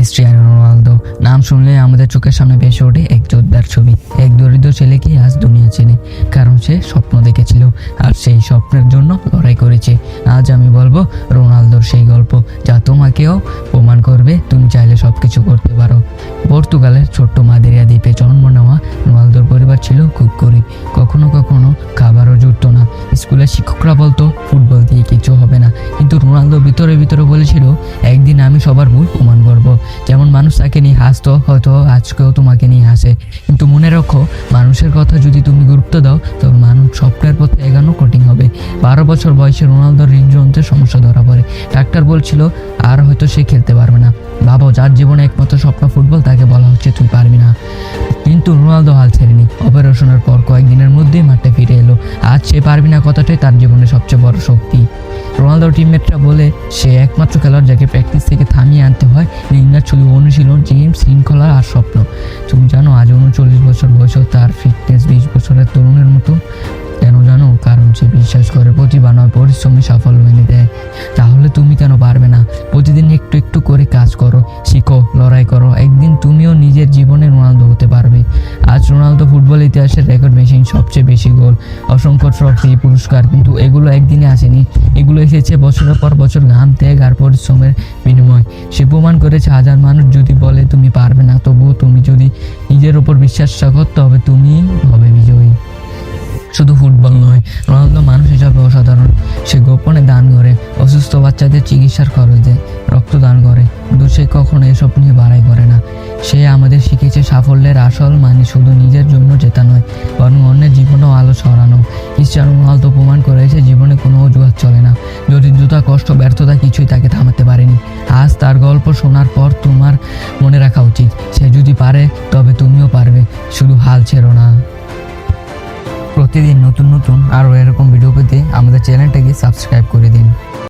Cristiano Ronaldo. নাম শুনলে আমাদের চোখের সামনে ভেসে ওঠে এক যোদ্ধার ছবি। এক দরিদ্র ছেলেকে আজ দুনিয়া চেনে, কারণ সে স্বপ্ন দেখেছিল আর সেই স্বপ্নের জন্য লড়াই করেছে। আজ আমি বলব রোনালদোর সেই গল্প, যা তোমাকেও প্রমাণ করবে তুমি চাইলে সব কিছু করতে পারো। পর্তুগালের ছোট্ট মাদেরিয়া দ্বীপে জন্ম নেওয়া রোনালদোর পরিবার ছিল খুব গরিব। কখনো কখনো খাবারও জুটতো না। স্কুলের শিক্ষকরা বলতো, ফুটবল দিয়ে কিছু হবে না। কিন্তু রোনালদো ভিতরে ভিতরে বলেছিল একদিন আমি সবার ভুল প্রমাণ করব যেমন মানুষ তাকে নিয়ে হাসতো, হয়তো আজকেও তোমাকে নিয়ে হাসে। কিন্তু মনে রাখো, মানুষের কথা যদি তুমি গুরুত্ব দাও তবে মানুষ স্বপ্নের পথে এগানো কঠিন হবে। বারো বছর বয়সে রোনালদোর হৃদযন্ত্রের সমস্যা ধরা পড়ে। ডাক্তার বলছিল, আর হয়তো সে খেলতে পারবে না। ভাবো, যার জীবনে একমাত্র স্বপ্ন ফুটবল, তাকে বলা হচ্ছে তুই পারবি না। কিন্তু রোনালদো হাল অপারেশনের পর কয়েকদিনের মধ্যেই মাঠে ফিরে এলো। আজ সে পারবি না কথাটাই তার জীবনে সবচেয়ে বড় শক্তি। রোনালদো টিমমেটরা বলে, সে একমাত্র খেলোয়াড় যাকে প্র্যাকটিস থেকে থামিয়ে আনতে হয় নির্ণার শুধু অনুশীলন জিম শৃঙ্খলা আর স্বপ্ন। তুমি জানো, আজ উনচল্লিশ বছর বয়সেও তার ফিটনেস বিশ বছরের তরুণের মতো। কেন জানো? কারণ সে বিশ্বাস করে প্রতিভা নয় পরিশ্রমী সাফল্য এনে দেয়। তাহলে তুমি কেন পারবে না? প্রতিদিন একটু একটু করে কাজ করো, শিখো, লড়াই করো। একদিন তুমিও নিজের জীবনে রোনালদো ইতিহাসের রেকর্ড মেশিন সবচেয়ে বেশি গোল অসংখ্য ট্রফি পুরস্কার, কিন্তু এগুলো একদিনে আসেনি। এগুলো এসেছে বছরের পর বছর ঘাম, ত্যাগ আর পরিশ্রমের বিনিময়। সে প্রমাণ করেছে, হাজার মানুষ যদি বলে, তুমি পারবে না, তবুও তুমি যদি নিজের উপর বিশ্বাস রাখো, তবে তুমি হবে বিজয়ী। শুধু ফুটবল নয়, রোনালদো মানুষ হিসাবে অসাধারণ। সে গোপনে দান করে, অসুস্থ বাচ্চাদের চিকিৎসার খরচ দেয় রক্তদান করে। কিন্তু সে কখনো এসব নিয়ে বাড়াই করে না। সে আমাদের সাফল্যের আসল মানে শুধু নিজের জন্য জেতা নয়, বরং অন্যের জীবনেও আলো ছড়ানো। ক্রিশ্চানো তো প্রমাণ করেছে, জীবনে কোনো অজুহাত চলে না। দরিদ্রতা কষ্ট, ব্যর্থতা কিছুই তাকে থামাতে পারেনি, আজ তার গল্প শোনার পর তোমার মনে রাখা উচিত। সে যদি পারে, তবে তুমিও পারবে, শুধু হাল ছেড়ো না। প্রতিদিন নতুন নতুন আরও এরকম ভিডিও পেতে আমাদের চ্যানেলটাকে সাবস্ক্রাইব করে দিন।